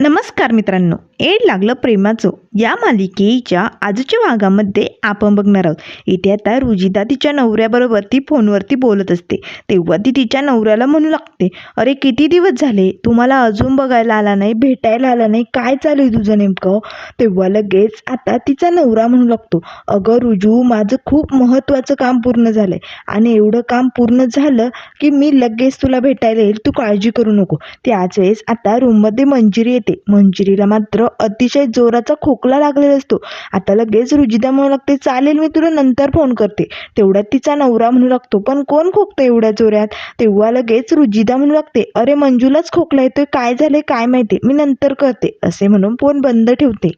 नमस्कार मित्रांनो एड लागलं प्रेमाचं. या मालिकेच्या आजच्या भागामध्ये आपण बघणार आहोत. इथे आता रुजिता तिच्या नवऱ्याबरोबर ती फोनवरती बोलत असते. तेव्हा ती तिच्या नवऱ्याला म्हणू लागते अरे किती दिवस झाले? तुम्हाला अजून बघायला आला नाही भेटायला आला नाही. काय चालू आहे तुझं नेमकं? तेव्हा लगेच आता तिचा नवरा म्हणू लागतो अगं रुजू माझं खूप महत्त्वाचं काम पूर्ण झालं आहे आणि एवढं काम पूर्ण झालं की मी लगेच तुला भेटायला येईल. तू काळजी करू नको. त्याच वेळेस आता रूममध्ये मंजिरी येते. मंजिरीला मात्र अतिशय जोराचा खोकला लागलेला असतो. आता लगेच रुजिदा म्हणू लागते चालेल मी तुला नंतर फोन करते. तेवढ्यात तिचा नवरा म्हणू लागतो पण कोण खोकतं एवढ्या जोरात? तेव्हा लगेच रुजिदा म्हणू लागते अरे मंजूलाच खोकला येतोय काय झाले काय माहिती मी नंतर करते. असे म्हणून फोन बंद ठेवते.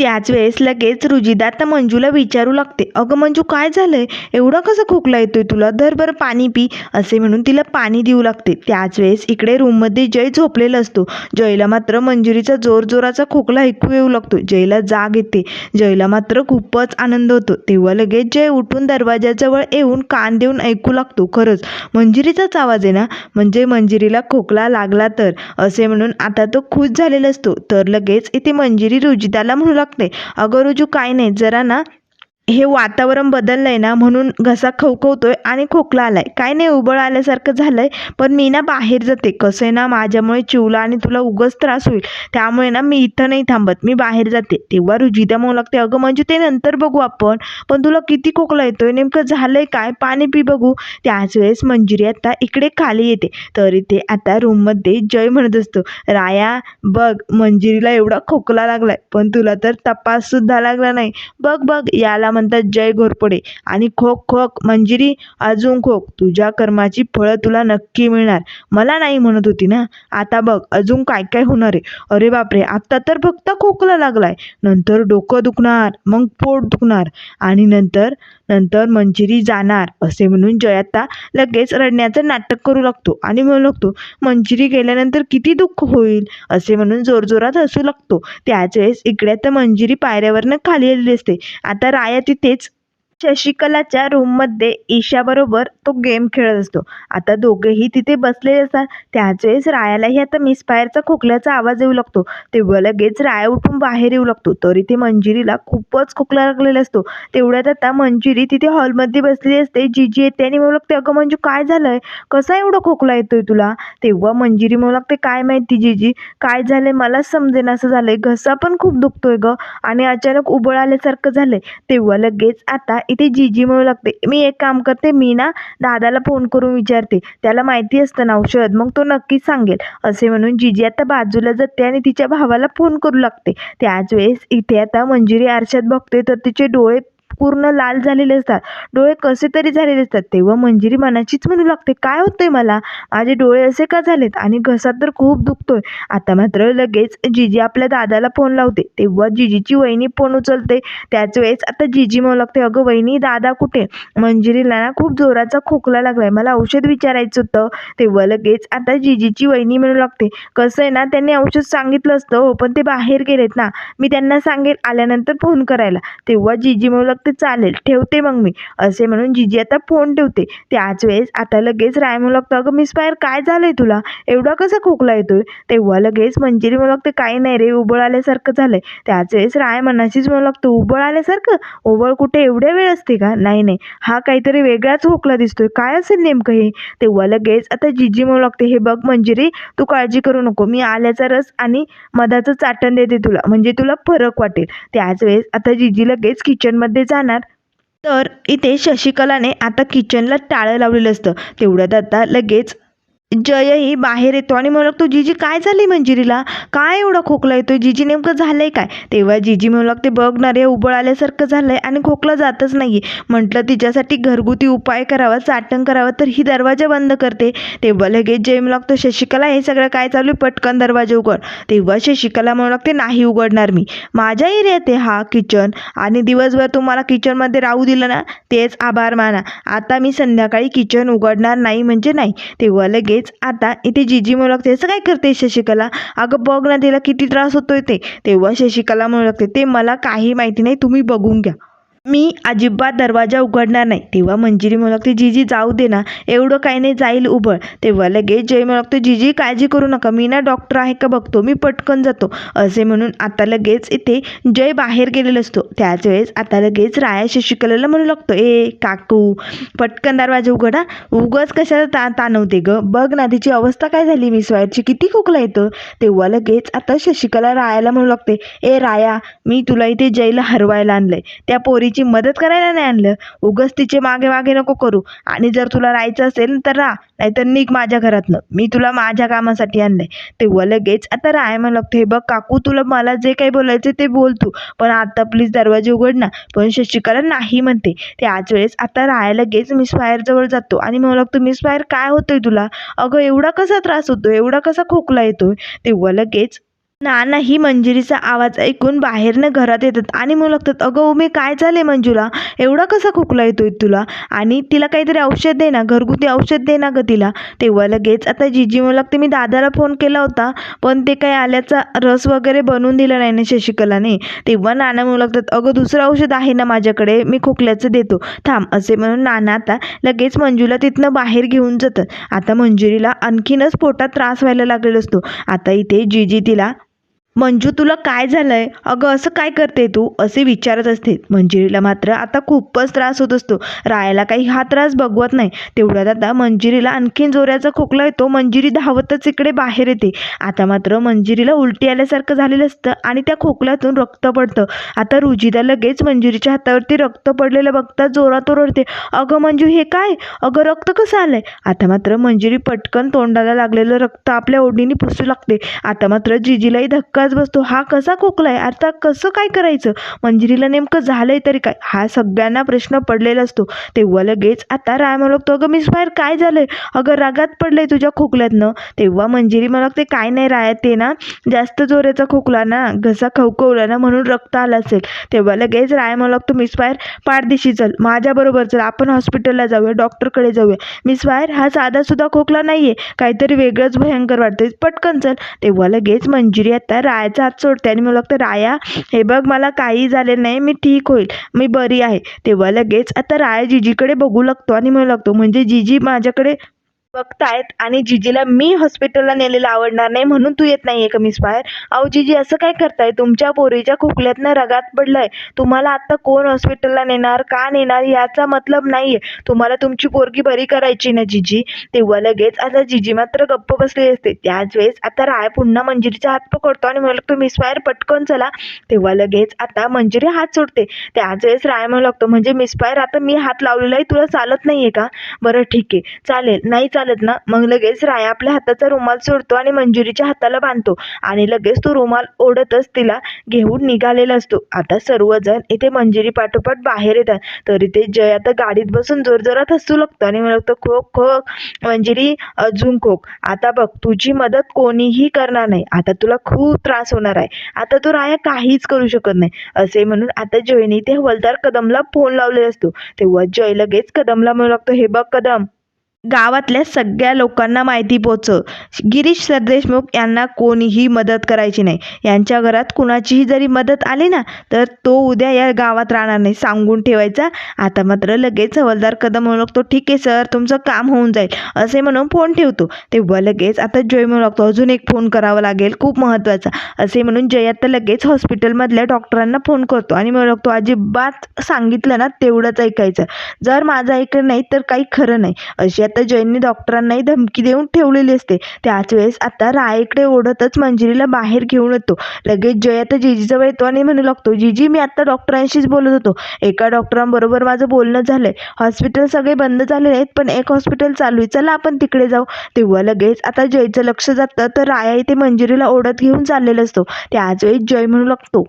त्याच वेळेस लगेच रुजिदा तर मंजूला विचारू लागते अगं मंजू काय झालंय? एवढा कसा खोकला येतोय तुला? धर बरं पाणी पी असे म्हणून तिला पाणी देऊ लागते. त्याच वेळेस इकडे रूममध्ये जय झोपलेला असतो. जयला मात्र मंजुरीचा जोर जोराचा खोकला ऐकू येऊ लागतो. जयला जाग येते. जयला मात्र खूपच आनंद होतो. तेव्हा लगेच जय उठून दरवाजाजवळ येऊन कान देऊन ऐकू लागतो. खरंच मंजिरीचाच आवाज आहे ना? म्हणजे मंजिरीला खोकला लागला तर? असे म्हणून आता तो खुश झालेला असतो. तर लगेच इथे मंजिरी रुजिताला म्हणू लागते. अगं रुजू काय नाही. जरा ना हे वातावरण बदललं आहे ना म्हणून घसा खवखवतोय आणि खोकला आला आहे काय नाही उबळ आल्यासारखं झालं आहे पण मी ना बाहेर जाते. कसं आहे ना माझ्यामुळे चिवला आणि तुला उगच त्रास होईल. त्यामुळे ना मी इथं नाही थांबत. मी बाहेर जाते. तेव्हा रुजिता म्हणू लागते अगं म्हणजे ते नंतर बघू आपण. पण तुला किती खोकला येतोय? नेमकं झालं आहे काय? पाणी पी बघू. त्याच वेळेस मंजिरी आता इकडे खाली येते. तर इथे आता रूममध्ये जय म्हणत असतो राया बघ मंजिरीला एवढा खोकला लागलाय. पण तुला तर तपाससुद्धा लागला नाही. बघ बघ याला म्हणतात जय घोरपडे. आणि खोक खोक मंजिरी अजून खोक तुझ्या कर्माची फळं तुला नक्की मिळणार. मला नाही म्हणत होती ना. आता बघ अजून काय काय होणार आहे? अरे बापरे आत्ता तर फक्त खोकला लागलाय. नंतर डोकं दुखणार मग पोट दुखणार. आणि नंतर नंतर मंजिरी जाणार असे म्हणून जय आता लगेच रडण्याचं नाटक करू लागतो आणि म्हणू लागतो मंजिरी गेल्यानंतर किती दुःख होईल असे म्हणून जोरजोरात हसू लागतो. त्याच वेळेस इकडे तर मंजिरी पायऱ्यावरनं खाली आलेली असते. आता राया तिथेच शशिकलाच्या रूममध्ये ईशाबरोबर तो गेम खेळत असतो. आता दोघेही तिथे बसलेले असतात. त्याच वेळेस रायालाही आता मिसफायरचा खोकल्याचा आवाज येऊ लागतो. तेव्हा लगेच राया उठून बाहेर येऊ लागतो. तर इथे मंजिरीला खूपच खोकला लागलेला असतो. तेवढ्यात आता मंजिरी तिथे हॉलमध्ये बसलेली असते. जीजी येते आणि म्हणू लागते अगं मंजू काय झालंय? कसा एवढा खोकला येतोय तुला? तेव्हा मंजिरी म्हणू लागते काय माहिती जीजी? काय झालंय? मला समजेन असं झालंय. घसा पण खूप दुखतोय ग आणि अचानक उबळ आल्यासारखं झालंय. तेव्हा लगेच आता इथे जीजी म्हणू लागते. मी एक काम करते मी ना दादाला फोन करून विचारते. त्याला माहिती असतं ना औषध मग तो नक्कीच सांगेल. असे म्हणून जीजी आता बाजूला जाते आणि तिच्या भावाला फोन करू लागते. त्याच वेळेस इथे आता मंजिरी आरशात बघते तर तिचे डोळे पूर्ण लाल झालेले असतात. डोळे कसे तरी झालेले असतात. तेव्हा मंजिरी मनाचीच म्हणू लागते काय होतंय मला? माझे डोळे असे का झालेत? आणि घसा तर खूप दुखतोय. आता मात्र लगेच जिजी आपल्या दादाला फोन लावते. तेव्हा जिजीची वहिनी फोन उचलते. त्याच वेळेस आता जिजी म्हणू लागते अगं वहिनी दादा कुठे? मंजिरीला ना खूप जोराचा खोकला लागलाय. मला औषध विचारायचं होतं. तेव्हा लगेच आता जिजीची वहिनी म्हणू लागते कसं आहे ना त्यांनी औषध सांगितलं असतं हो पण ते बाहेर गेलेत ना. मी त्यांना सांगेल आल्यानंतर फोन करायला. तेव्हा जिजी म्हणू लागते चालेल ठेवते मग मी. असे म्हणून जिजी आता फोन ठेवते. त्याच वेळेस आता लगेच राय म्हणू लागतो अगं मिस पायर काय आहे तुला? एवढा कसा खोकला येतोय? तेव्हा लगेच मंजिरी म्हणू लागते काही नाही रे उबळ आल्यासारखं झालं आहे त्याच वेळेस राय मनाशीच म्हणू लागतो उबळ आल्यासारखं? उबळ कुठे? एवढ्या वेळ असते का? नाही नाही. हा काहीतरी वेगळाच खोकला दिसतोय. काय असेल नेमकं हे? तेव्हा लगेच आता जिजी म्हणू लागते हे बघ मंजिरी तू काळजी करू नको. मी आल्याचा रस आणि मधाचं चाटण देते तुला. म्हणजे तुला फरक वाटेल. त्याच वेळेस आता जिजी लगेच किचनमध्ये राहणार. तर इथे शशिकलाने आता किचनला टाळं लावलेलं असतं. तेवढ्यात आता लगेच जयही बाहेर येतो आणि म्हणू लागतो जीजी काय झाली मंजिरीला? काय एवढा खोकला येतो जीजी नेमकं झालं आहे काय? तेव्हा जीजी म्हणू लागते बघ ना रे उबळ आल्यासारखं झालंय आणि खोकला जातच नाही म्हटलं तिच्यासाठी घरगुती उपाय करावा चाटण करावा तर ही दरवाजा बंद करते. तेव्हा लगेच जय म्हणू लागतो शशिकला हे सगळं काय चालू आहे? पटकन दरवाजा उघड. तेव्हा शशिकला म्हणू लागते नाही उघडणार मी. माझ्या एरियात आहे हा किचन आणि दिवसभर तुम्हाला किचनमध्ये राहू दिलं ना तेच आभार माना. आता मी संध्याकाळी किचन उघडणार नाही म्हणजे नाही. तेव्हा लगेच आता इथे जीजी म्हणू लागते असं काय करते शशिकला? अगं बघ ना तिला किती त्रास होतोय ते. तेव्हा शशिकला म्हणू लागते ते मला काही माहिती नाही तुम्ही बघून घ्या. मी अजिबात दरवाजा उघडणार नाही. तेव्हा मंजिरी म्हणू लागते जीजी जाऊ दे ना. एवढं काही नाही जाईल उभं. तेव्हा लगेच जय म्हणू लागतो जीजी काळजी करू नका. मी ना डॉक्टर आहे का बघतो. मी पटकन जातो. असे म्हणून आता लगेच इथे जय बाहेर गेलेला असतो. त्याच वेळेस आता लगेच राया शशिकलेला म्हणू लागतो ए काकू पटकन दरवाजा उघडा. उगच कशाला ता ताणवते ग? बघ ना तिची अवस्था काय झाली? मी वायरची किती खोकला येतं. तेव्हा लगेच आता शशिकला रायाला म्हणू लागते ए राया मी तुला इथे जयला हरवायला आणलंय. त्या पोरी तिची मदत करायला नाही आणलं. उगच तिचे मागे मागे नको करू. आणि जर तुला राहायचं असेल तर राहा. नाहीतर निघ माझ्या घरातनं. मी तुला माझ्या कामासाठी आणलंय. तेव्हा लगेच आता राय म्हणू लागतो हे बघ काकू तुला मला जे काही बोलायचं ते बोल तू. पण आता प्लीज दरवाजे उघड ना. पण शशिकला नाही म्हणते. त्याच वेळेस आता राया लगेच मिस फायरजवळ जातो. आणि म्हणू लागतो मिस फायर काय होतोय तुला? अगं एवढा कसा त्रास होतो एवढा कसा खोकला येतोय? तेव्हा लगेच नाना ही मंजिरीचा आवाज ऐकून बाहेरनं घरात येतात. आणि म्हणू लागतात अगं उमे काय झाले मंजूला? एवढा कसा खोकला येतोय तुला? आणि तिला काहीतरी औषध दे ना घरगुती औषध दे ना ग तिला. तेव्हा लगेच आता जीजी मला लागते मी दादाला फोन केला होता पण ते काही आल्याचा रस वगैरे बनवून दिला नाही ना शशिकलाने. तेव्हा नाना म्हणू लागतात अगं दुसरं औषध आहे ना माझ्याकडे मी खोकल्याचं देतो. थांब असे म्हणून नाना आता लगेच मंजूला तिथनं बाहेर घेऊन जातात. आता मंजुरीला आणखीनच पोटात त्रास व्हायला लागलेला असतो. आता इथे जिजी तिला मंजू तुला काय झालंय? अगं असं काय करते तू? असे विचारत असते. मंजिरीला मात्र आता खूपच त्रास होत असतो. रायाला काही हा त्रास बघवत नाही. तेवढ्यात आता मंजिरीला आणखीन जोराचा खोकला येतो. मंजिरी धावतच इकडे बाहेर येते. आता मात्र मंजिरीला उलटी आल्यासारखं झालेलं असतं आणि त्या खोकल्यातून रक्त पडतं. आता रुजिदा लगेच मंजिरीच्या हातावरती रक्त पडलेलं बघता जोरात ओरडते. अगं मंजू हे काय? अगं रक्त कसं आलंय? आता मात्र मंजिरी पटकन तोंडाला लागलेलं रक्त आपल्या ओढणीने पुसू लागते. आता मात्र जिजीलाही धक्काच बसतो. हा कसा खोकलाय? आता कसं काय करायचं? मंजिरीला नेमकं झालंय तरी काय? हा सगळ्यांना प्रश्न पडलेला असतो. तेव्हा लगेच आता राय म्हणतो अगं मिस बाहेर काय झालंय? अगं रागात पडलंय तुझ्या खोकल्यातनं. तेव्हा मंजिरी मला ते काय नाही राय ते ना जास्त जोराचा खोकला ना घसा खवखवला ना म्हणून रक्त आलं असेल. तेव्हा लगेच राय मला लागतो मिस बाहेर पाठदिशी चल माझ्याबरोबर चल आपण हॉस्पिटलला जाऊया डॉक्टरकडे जाऊया. मिस बाहेर हा साधा सुद्धा खोकला नाहीये काहीतरी वेगळंच भयंकर वाटतंय पटकन चल. तेव्हा लगेच मंजिरी आता रायाचा हात सोडते आणि मला लागतं राया हे बघ मला काही झाले नाही मी ठीक होईल मी बरी आहे. तेव्हा लगेच आता राया जिजीकडे बघू लागतो आणि म्हणू लागतो म्हणजे जिजी माझ्याकडे बघतायत आणि जिजीला मी हॉस्पिटलला नेलेलं आवडणार नाही म्हणून तू येत नाहीये का मिस बाहेर. अहो जिजी असं काय करताय? तुमच्या पोरीच्या खोकल्यातनं रगात पडलंय. तुम्हाला आत्ता कोण हॉस्पिटलला नेणार का नेणार याचा मतलब नाही आहे तुम्हाला तुमची पोरगी बरी करायची ना जिजी? तेव्हा लगेच आता जिजी मात्र गप्प बसली असते. त्याच वेळेस आता राय पुन्हा मंजिरीचा हात पकडतो आणि मला तू मिस बाहेर पटकन चला. तेव्हा लगेच आता मंजिरी हात सोडते त्याच वेळेस राय म्हणू लागतो म्हणजे मिस बाहेर आता मी हात लावलेला आहे तुला चालत नाही आहे का? बरं ठीक आहे. चालेल. नाही चालत ना मग लगेच राया आपल्या हाताचा रुमाल सोडतो आणि मंजुरीच्या हाताला बांधतो. आणि लगेच तो रुमाल ओढतच तिला घेऊन निघालेला असतो. आता सर्वजण इथे मंजुरी पाठोपाठ बाहेर येतात. तर इथे जय आता गाडीत बसून जोरजोरात हसू लागतो आणि म्हणतो खोक खोक मंजिरी अजून खोक. आता बघ तुझी मदत कोणीही करणार नाही. आता तुला खूप त्रास होणार आहे. आता तू राया काहीच करू शकत नाही. असे म्हणून आता जयने ते हवलदार कदमला फोन लावलेला असतो. तेव्हा जय लगेच कदमला म्हणू लागतो हे बघ कदम गावातल्या सगळ्या लोकांना माहिती पोचव गिरीश सरदेशमुख यांना कोणीही मदत करायची नाही. यांच्या घरात कुणाचीही जरी मदत आली ना तर तो उद्या या गावात राहणार नाही सांगून ठेवायचा. आता मात्र लगेच हवालदार कदम म्हणू लागतो ठीक आहे सर तुमचं काम होऊन जाईल. असे म्हणून फोन ठेवतो. तेव्हा लगेच आता जय म्हणू लागतो. अजून एक फोन करावा लागेल खूप महत्त्वाचा. असे म्हणून जय आता लगेच हॉस्पिटलमधल्या डॉक्टरांना फोन करतो आणि म्हणू लागतो अजिबात सांगितलं ना तेवढंच ऐकायचं. जर माझं ऐकलं नाही तर काही खरं नाही. अशी आता जयंनी डॉक्टरांनाही धमकी देऊन ठेवलेली असते. त्याच वेळेस आता रायकडे ओढतच मंजिरीला बाहेर घेऊन येतो. लगेच जय आता जिजीजवळ येतो आणि म्हणू लागतो जिजी मी आता डॉक्टरांशीच बोलत होतो. एका डॉक्टरांबरोबर माझं बोलणं झालंय. हॉस्पिटल सगळे बंद झालेले आहेत पण एक हॉस्पिटल चालू आहे. चला आपण तिकडे जाऊ. तेव्हा लगेच आता जयचं लक्ष जातं तर राया इथे मंजिरीला ओढत घेऊन चाललेला असतो. त्याच वेळेस जय म्हणू लागतो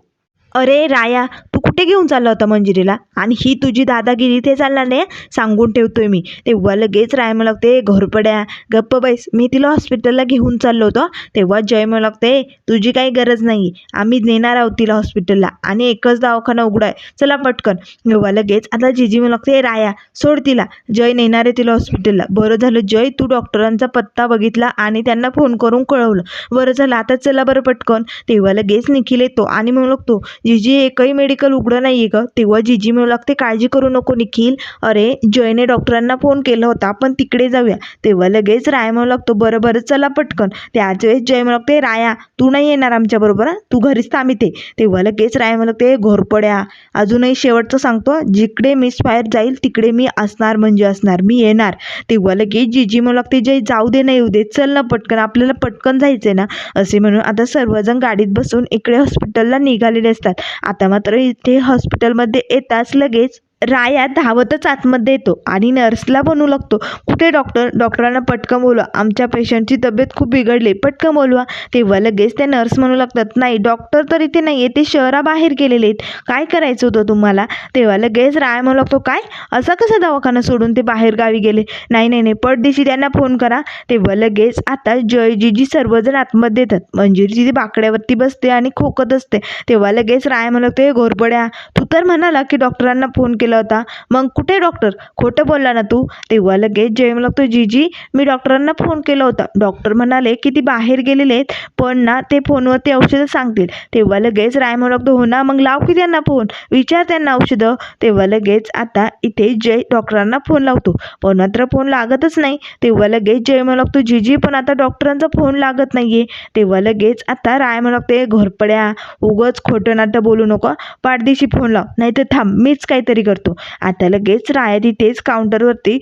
अरे राया कुठे घेऊन चालला होता मंजिरीला. आणि ही तुझी दादागिरी ते चालणार नाही सांगून ठेवतोय मी. तेव्हा लगेच राय मला लागते घोरपड्या गप्प बैस. मी तिला हॉस्पिटलला घेऊन चाललो होतो. तेव्हा जय मला लागते तुझी काही गरज नाही. आम्ही नेणार आहोत तिला हॉस्पिटलला. आणि एकच दवाखाना उघडाय. आहे चला पटकन. तेव्हा लगेच आता जिजी मला लागते राया सोड तिला. जय नेणार आहे तिला हॉस्पिटलला. बरं झालं जय तू डॉक्टरांचा पत्ता बघितला आणि त्यांना फोन करून कळवलं. बरं झालं आता चला बरं पटकन. तेव्हा लगेच निखिल येतो आणि मग लागतो जिजी एकही मेडिकल रुग्ण नाही आहे गं. तेव्हा जीजी म्हणू लागते काळजी करू नको निखिल. अरे जयने डॉक्टरांना फोन केला होता आपण तिकडे जाऊया. तेव्हा लगेच राया म्हणू लागतो बरं बरं चला पटकन. त्याच वेळेस जय म्हणू लागते राया तू नाही येणार आमच्याबरोबर तू घरीच थांब तेव्हा लगेच राया म्हणू लागते घोरपड्या. अजूनही शेवटचं सांगतो जिकडे मिस फायर जाईल तिकडे मी असणार म्हणजे असणार मी येणार. तेव्हा लगेच जीजी म्हणू लागते जय जाऊ दे नाही येऊ दे चल ना पटकन आपल्याला पटकन जायचं आहे ना. असे म्हणून आता सर्वजण गाडीत बसून इकडे हॉस्पिटलला निघालेले असतात. आता मात्र इथे हॉस्पिटलमध्ये येताच लगेच राया धावतच आतमध्ये येतो आणि नर्सला बनवू लागतो कुठे डॉक्टर डॉक्टरांना पटकन बोलवा. आमच्या पेशंटची तब्येत खूप बिघडली. पटकन बोलवा. तेव्हा लगेच ते नर्स म्हणू लागतात नाही डॉक्टर तर इथे नाही आहे ते शहराबाहेर गेलेले आहेत. काय करायचं होतं तुम्हाला? तेव्हा लगेच राया म्हणू लागतो काय? असा कसा दवाखाना सोडून ते बाहेर गावी गेले? नाही नाही नाही. पटदिशी त्यांना फोन करा. तेव्हा लगेच आता जयजीजी सर्वजण आतमध्ये येतात. मंजिरी ती बाकड्यावरती बसते आणि खोकत असते. तेव्हा लगेच म्हणू लागतो ते घोरपड्या तर म्हणाला की डॉक्टरांना फोन केला होता. मग कुठे डॉक्टर? खोटं बोलला ना तू? तेव्हा लगेच जय लागतो जीजी मी डॉक्टरांना फोन केला होता. डॉक्टर म्हणाले की ती बाहेर गेलेले आहेत पण ना ते फोनवरती औषधं सांगतील. तेव्हा लगेच राय म्हणतो हो ना मग लाव की त्यांना फोन. विचार त्यांना औषधं. तेव्हा लगेच आता इथे जय डॉक्टरांना फोन लावतो. पण मात्र फोन लागतच नाही. तेव्हा लगेच जय म्हणू लागतो जीजी पण आता डॉक्टरांचा फोन लागत नाहीये. तेव्हा लगेच आता राय म्हणू लागते घोरपड्या उगच खोटं नाटं बोलू नको पाठदिशी फोन लाव. नाही तर थांब मीच काहीतरी करतो. आता लगेच राया तिथेच काउंटरवरती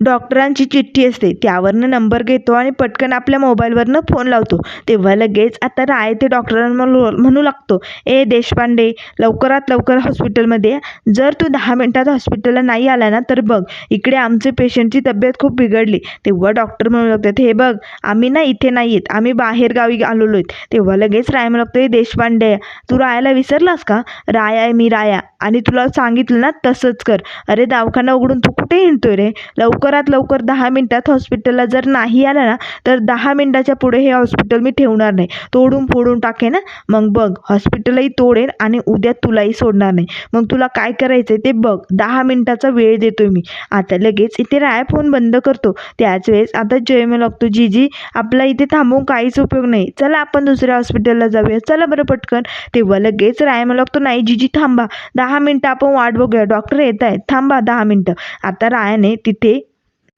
डॉक्टरांची चिठ्ठी असते. त्यावरनं नंबर घेतो आणि पटकन आपल्या मोबाईलवरनं फोन लावतो. तेव्हा लगेच आता राय ते डॉक्टरांना म्हणू लागतो. ए देशपांडे लवकरात लवकर हॉस्पिटलमध्ये जर तू दहा मिनटात हॉस्पिटलला नाही आला ना तर बघ इकडे आमचे पेशंटची तब्येत खूप बिघडली. तेव्हा डॉक्टर म्हणू लागतात हे बघ आम्ही ना इथे नाही आहेत आम्ही बाहेर गावी आलेलो आहेत. तेव्हा लगेच राय म्हणू लागतो "ए देशपांडे तू रायाला विसरलास का? राया आहे मी राया. आणि तुला सांगितलं ना तसंच कर. अरे दवाखाना उघडून तू कुठे हिंडतोय रे? लवकर लवकरात लवकर दहा मिनटात हॉस्पिटलला जर नाही आला ना तर दहा मिनटाच्या पुढे हे हॉस्पिटल मी ठेवणार नाही. तोडून फोडून टाकेन मग बघ हॉस्पिटलही तोडेन आणि उद्या तुलाही सोडणार नाही. मग तुला काय करायचं ते बघ. दहा मिनटाचा वेळ देतोय मी. आता लगेच इथे राया फोन बंद करतो. त्याच वेळेस आता जयमे लागतो. जीजी आपला इथे थांबून काहीच उपयोग नाही. चला आपण दुसऱ्या हॉस्पिटलला जाऊया. चला बरं पटकन. तेव्हा लगेच राय मला लागतो. नाही जीजी थांबा. दहा मिनटं आपण वाट बघूया. डॉक्टर येत आहेत थांबा दहा मिनटं. आता रायाने तिथे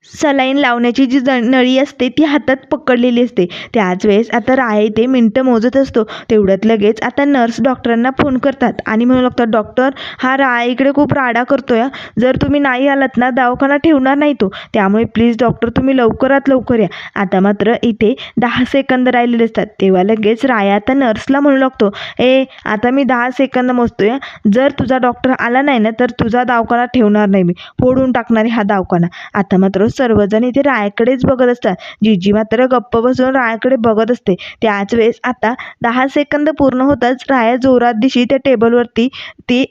सलाईन लावण्याची जी ज नळी असते ती हातात पकडलेली असते. त्याच वेळेस आता राय ते मिनटं मोजत असतो. तेवढ्यात लगेच आता नर्स डॉक्टरांना फोन करतात. आणि म्हणू लागतात डॉक्टर हा राय इकडे खूप राडा करतोय हं. जर तुम्ही नाही आलात ना दवाखाना ठेवणार नाही तो. त्यामुळे प्लीज डॉक्टर तुम्ही लवकरात लवकर या. आता मात्र इथे दहा सेकंद राहिलेले असतात. तेव्हा लगेच राय आता नर्सला म्हणू लागतो ए आता मी दहा सेकंद मोजतोय हं. जर तुझा डॉक्टर आला नाही ना तर तुझा दवाखाना ठेवणार नाही मी. फोडून टाकणार हा दवाखाना. आता मात्र सर्वजण इथे रायाकडेच बघत असतात. जीजी मात्र गप्प बसून रायाकडे बघत असते. त्याच वेळेस आता दहा सेकंद पूर्ण होताच राया जोरात दिशी त्या टेबलवरती ती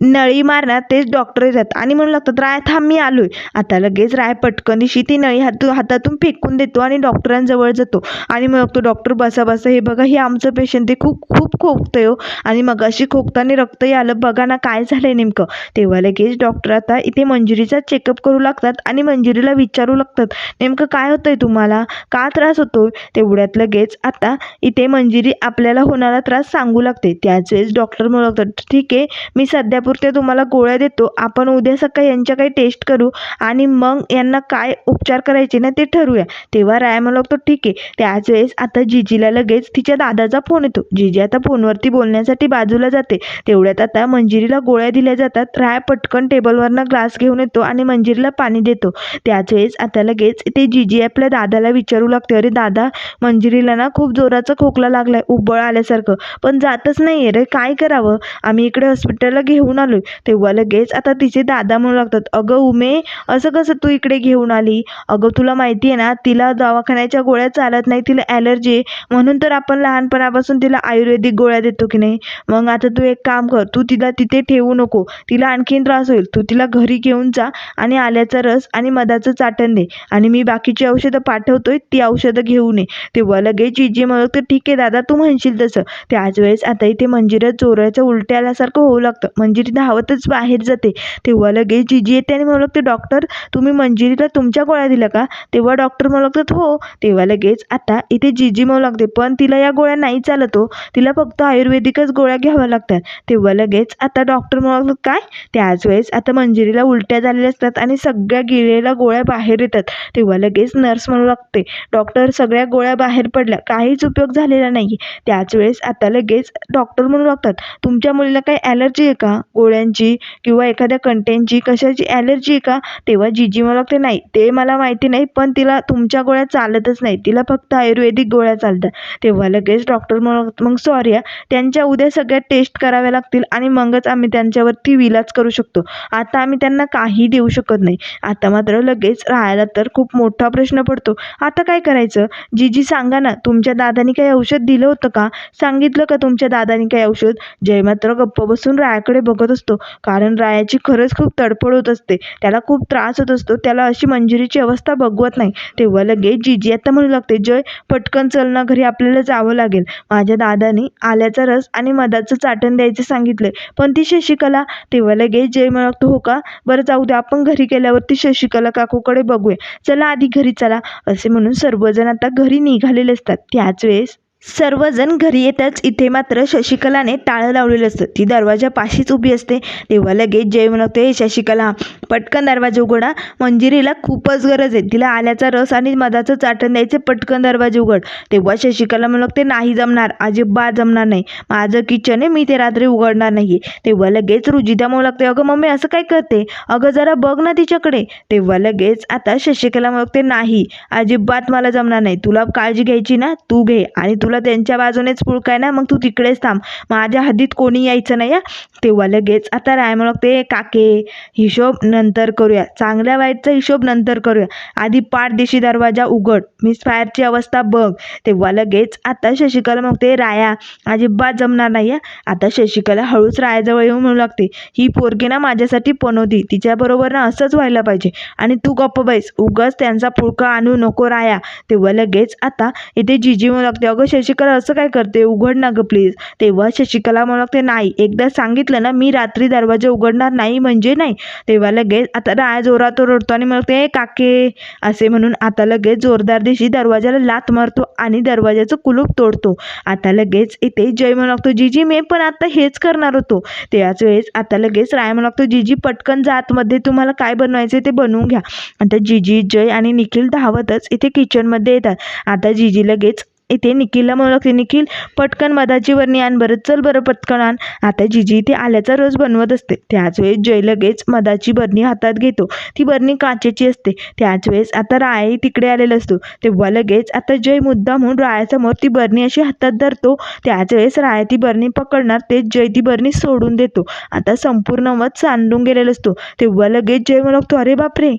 नळी मारण्यात तेच डॉक्टर येतात. आणि म्हणू लागतात राय थांब मी आहे आता लगेच राय पटकन दिशी ती नळी हात हातातून फेकून देतो आणि डॉक्टरांजवळ जातो. आणि मग तो डॉक्टर बसा बसा हे बघा हे आमचं पेशंट ते खूप खूप खोकतं हो. आणि मग अशी खोकताना रक्तही आलं बघा ना काय झालंय नेमकं. तेव्हा लगेच डॉक्टर आता इथे मंजुरीचा चेकअप करू लागतात आणि मंजुरीला विचारू लागतात नेमकं काय होतंय तुम्हाला? का त्रास होतो तेवढ्यात लगेच आता इथे मंजिरी आपल्याला होणारा त्रास सांगू लागते. त्याच वेळेस डॉक्टर म्हणू लागतात ठीक आहे मी सध्या सध्यापुरते तुम्हाला गोळ्या देतो. आपण उद्या सकाळी यांच्या काही टेस्ट करू आणि मग यांना काय उपचार करायचे ना ते ठरवूया. तेव्हा राय म्हणू लागतो ठीक आहे. त्याच वेळेस आता जिजीला लगेच तिच्या दादाचा फोन येतो. जिजी आता फोनवरती बोलण्यासाठी बाजूला जाते. तेवढ्यात आता मंजिरीला गोळ्या दिल्या जातात. राय पटकन टेबलवरनं ग्लास घेऊन येतो आणि मंजिरीला पाणी देतो. त्याच वेळेस आता लगेच ते जीजी आपल्या दादाला विचारू लागते अरे दादा मंजिरीला ना खूप जोराचा खोकला लागलाय. उबळ आल्यासारखं. पण जातच नाही रे. काय करावं? आम्ही इकडे हॉस्पिटलला घेऊन आलो तेव्हा लगेच आता तिचे दादा म्हणू लागतात अगं उमे असं कसं तू इकडे घेऊन आली? अगं तुला माहिती आहे ना तिला दवाखान्याच्या गोळ्या चालत नाही तिला ॲलर्जी आहे. म्हणून तर आपण लहानपणापासून तिला आयुर्वेदिक गोळ्या देतो की नाही? मग आता तू एक काम कर तू तिला तिथे ठेवू नको. तिला आणखीन त्रास होईल. तू तिला घरी घेऊन जा आणि आल्याचा रस आणि मधाचं चाटण दे. आणि मी बाकीची औषधं पाठवतोय ती औषधं घेऊन ये. तेव्हा लगेच जीजी म्हणत तर ठीक आहे दादा तू म्हणशील तसं. त्याच वेळेस आता इथे मंजिरात चोरायचं उलट्या आल्यासारखं होऊ लागतं. मंजिरी मंजिरी धावतच बाहेर जाते. तेव्हा लगेच जिजी येते आणि म्हणू लागते डॉक्टर तुम्ही मंजिरीला तुमच्या गोळ्या दिल्या का? तेव्हा डॉक्टर म्हणू लागतात हो. तेव्हा लगेच आता इथे जिजी म्हणू लागते पण तिला या गोळ्या नाही चालत. हो तिला फक्त आयुर्वेदिकच गोळ्या घ्याव्या लागतात. तेव्हा लगेच आता डॉक्टर म्हणू लागतात काय? त्याच वेळेस आता मंजिरीला उलट्या झालेल्या असतात आणि सगळ्या गिळलेल्या गोळ्या बाहेर येतात. तेव्हा लगेच नर्स म्हणू लागते डॉक्टर सगळ्या गोळ्या बाहेर पडल्या. काहीच उपयोग झालेला नाही. त्याच वेळेस आता लगेच डॉक्टर म्हणू लागतात तुमच्या मुलीला काही ॲलर्जी आहे का? गोळ्यांची किंवा एखाद्या कंटेनची कशाची ॲलर्जी आहे का? तेव्हा जीजी मला लागते नाही ते मला माहिती नाही पण तिला तुमच्या गोळ्या चालतच नाही. तिला फक्त आयुर्वेदिक गोळ्या चालतात. तेव्हा लगेच डॉक्टर म्हणू मग सॉरी त्यांच्या उद्या सगळ्या टेस्ट कराव्या लागतील आणि मगच आम्ही त्यांच्यावरती विलाज करू शकतो. आता आम्ही त्यांना काही देऊ शकत नाही. आता मात्र लगेच राहायला तर खूप मोठा प्रश्न पडतो. आता काय करायचं? जीजी सांगा ना तुमच्या दादानी काही औषध दिलं होतं का? सांगितलं का तुमच्या दादानी काही औषध? जय मात्र गप्प बसून रायाकडे बघत असतो. कारण रायाची खरंच खूप तडफड होत असते. त्याला खूप त्रास होत असतो. त्याला अशी मंजुरीची अवस्था बघवत नाही. तेव्हा लगेच जिजी आता म्हणू लागते जय पटकन चल ना घरी आपल्याला जावं लागेल. माझ्या दादानी आल्याचा रस आणि मधाचं चाटण द्यायचं सांगितलंय. पण ती शशिकला तेव्हा लगेच जय म्हणतो हो का? बरं जाऊ द्या. आपण घरी गेल्यावरती शशिकला काकूकडे बघूया. चला आधी घरी चला. असे म्हणून सर्वजण आता घरी निघालेले असतात. त्याच वेळेस सर्वजण घरी येताच इथे मात्र शशिकलाने टाळं लावलेलं असतं. ती दरवाजा पाशीच उभी असते. तेव्हा लगेच जय म्हणते शशिकला पटकन दरवाजा उघडा. मंजिरीला खूपच गरज आहे. तिला आल्याचा रस आणि मधाचं चाटण द्यायचं पटकन दरवाजा उघड. तेव्हा शशिकला म्हणते नाही जमणार. अजिबात जमणार नाही. माझं किचन आहे मी ते रात्री उघडणार नाही तेव्हा लगेच रुजिता म्हणू लागते अगं मम्मी असं काय करते? अगं जरा बघ ना तिच्याकडे. तेव्हा लगेच आता शशिकला म्हणते नाही. अजिबात मला जमणार नाही. तुला काळजी घ्यायची ना? तू घे आणि तुला त्यांच्या बाजूनेच पुळकाय ना मग तू तिकडेच थांब. माझ्या हद्दीत कोणी यायचं नाही या तेव्हा लगेच आता राय म्हणू लागते काके हिशोब नंतर करूया. चांगल्या वाईटचा हिशोब नंतर करूया. आधी पाठदेशी दरवाजा उघड. मिस फायरची अवस्था बघ. तेव्हा लगेच आता शशिकला मग ते राया अजिबात जमणार नाही आता शशिकला हळूच रायाजवळ येऊन म्हणू लागते ही पोरगी ना माझ्यासाठी पनवती तिच्याबरोबर ना असंच व्हायला पाहिजे. आणि तू गप्प बैस. उगाच त्यांचा पुळका आणू नको राया. तेव्हा लगेच आता इथे जिजी म्हणू लागते अगं शशिकला असं काय करते? उघड ना गं प्लीज तेव्हा शशिकला म्हणते लागते नाही एकदा सांगितलं ना मी रात्री दरवाजा उघडणार नाही म्हणजे नाही. तेव्हा लगेच आता राय जोरात ओरडतो आणि म्हणते काके असे म्हणून आता लगेच जोरदार दिशी दरवाजाला लात मारतो आणि दरवाजाचं कुलूप तोडतो. आता लगेच इथे जय म्हणू लागतो जीजी मी पण आता हेच करणार होतो. त्याच वेळेस आता लगेच राय म्हणू लागतो जीजी पटकन जा आतमध्ये तुम्हाला काय बनवायचं ते बनवून घ्या. आता जीजी जय आणि निखिल धावतच इथे किचनमध्ये येतात. आता जीजी लगेच इथे निखिलला म्हणू लागते निखिल पटकन मधाची वरणी आण बरं चल बरं पटकन आण. आता जिजी इथे आल्याचा रस बनवत असते. त्याच वेळेस जय लगेच मधाची बरणी हातात घेतो. ती बरणी काचेची असते. त्याच वेळेस आता रायाही तिकडे आलेला असतो. तेव्हा लगेच आता जय मुद्दा म्हणून रायासमोर ती बरणी अशी हातात धरतो. त्याच वेळेस राया ती बरणी पकडणार तेच जय ती बरणी सोडून देतो. आता संपूर्ण मध सांडून गेलेला असतो. तेव्हा लगेच जय म्हणतो अरे बापरे!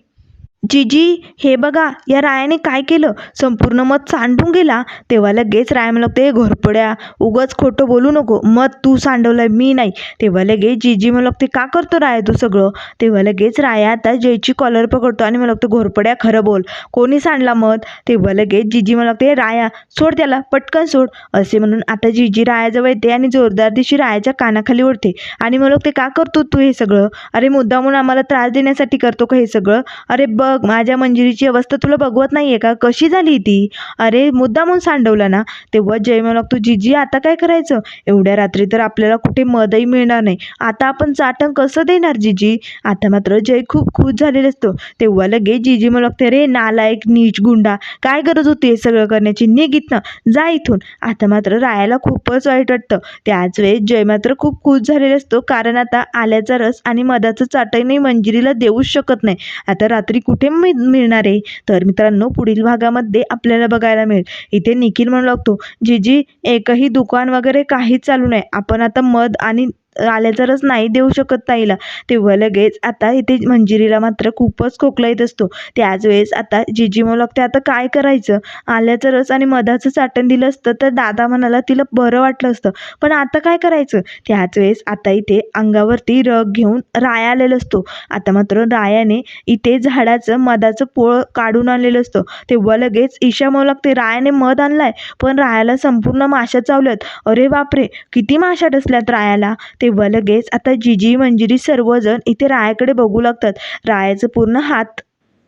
जीजी हे बघा या रायाने काय केलं? संपूर्ण मत सांडून गेला. तेव्हा लगेच राय म्हणलं ते घोरपड्या उगच खोटं बोलू नको. मत तू सांडवलं मी नाही. तेव्हा लगेच जीजी म्हणलं ते का करतो राया तू सगळं? तेव्हा लगेच राया आता जयची कॉलर पकडतो आणि म्हणलं घोरपड्या खरं बोल. कोणी सांडला मत? तेव्हा लगेच जीजी म्हणलं ते राया सोड त्याला पटकन सोड. असे म्हणून आता जीजी रायाजवळ येते आणि जोरदार दिवशी रायाच्या कानाखाली ओढते आणि म्हणलं ते का करतो तू हे सगळं? अरे मुद्दा म्हणून आम्हाला त्रास देण्यासाठी करतो का हे सगळं? अरे बघ माझ्या मंजिरीची अवस्था तुला बघवत नाही आहे का? कशी झाली ती? अरे मुद्दा म्हणून सांडवला ना? तेव्हा जय म्हणू तू जीजी आता काय करायचं? एवढ्या रात्री तर आपल्याला कुठे मदही मिळणार नाही. आता आपण चाटण कसं देणार जीजी? आता मात्र जय खूप खुश झालेला असतो. तेव्हा लगेच जीजी म्हणू लागते रे नालायक नीच गुंडा काय गरज होती हे सगळं करण्याची? निघित ना जा इथून. आता मात्र रायाला खूपच वाईट वाटतं. त्याच वेळेस जय मात्र खूप खुश झालेला असतो कारण आता आल्याचा रस आणि मधाचं चाटणही मंजिरीला देऊच शकत नाही. आता रात्री कुठे कुठे मिळ मिळणार आहे? तर मित्रांनो पुढील भागामध्ये आपल्याला बघायला मिळेल. इथे निखिल म्हणू लागतो जीजी एकही दुकान वगैरे काहीच चालू नाही. आपण आता मध आणि आल्याचा रस नाही देऊ शकत ताईला. तेव्हा लगेच आता इथे मंजिरीला मात्र खूपच खोकला येत असतो. त्याच वेळेस आता जिजी लागते आता काय करायचं? आल्याचा रस आणि मधाचं चाटण दिलं असतं तर दादा म्हणाला तिला बरं वाटलं असतं पण आता काय करायचं? त्याच वेळेस आता इथे अंगावरती रग घेऊन राया आलेला असतो. आता मात्र रायाने इथे झाडाचं मधाचं पोळ काढून आणलेलं असतं. तेव्हा लगेच ईशा लागते रायाने मध आणलाय पण रायाला संपूर्ण माशा चावल्यात. अरे बापरे किती माशा डसल्यात रायाला? ते तेव्हा लगेच. आता जिजी मंजिरी सर्वजण इथे रायाकडे बघू लागतात. रायाचं पूर्ण हात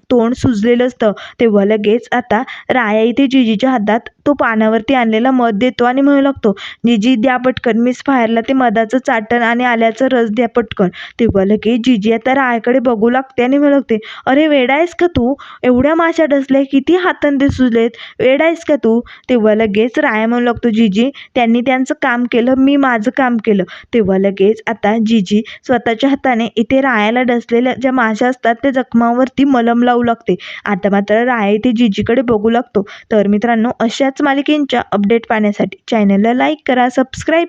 तोंड सुजलेलं असतं. तेव्हा लगेच आता राया इथे जिजीच्या हातात तो पानावरती आणलेला मध देतो आणि म्हणू लागतो जिजी द्या पटकन. मिस फायरला ते मधाचं चाटण आणि आल्याचं रस द्या पटकन. तेव्हा लगेच जिजी आता रायाकडे बघू लागते आणि म्हणू लागते अरे वेडा आहेस का तू? एवढ्या माशा डसल्या किती हातांदे सुजलेत. वेडा आहेस का तू? तेव्हा लगेच राया म्हणू लागतो जिजी त्यांनी त्यांचं काम केलं मी माझं काम केलं. तेव्हा लगेच आता जिजी स्वतःच्या हाताने इथे रायाला डसलेल्या ज्या माशा असतात त्या जखमावरती मलम लावू लागते. आता मात्र राय ते जीजीकडे बघू लागतो. तर मित्रांनो अशाच मालिकेंच्या अपडेट पाहण्यासाठी चॅनलला लाईक करा सबस्क्राईब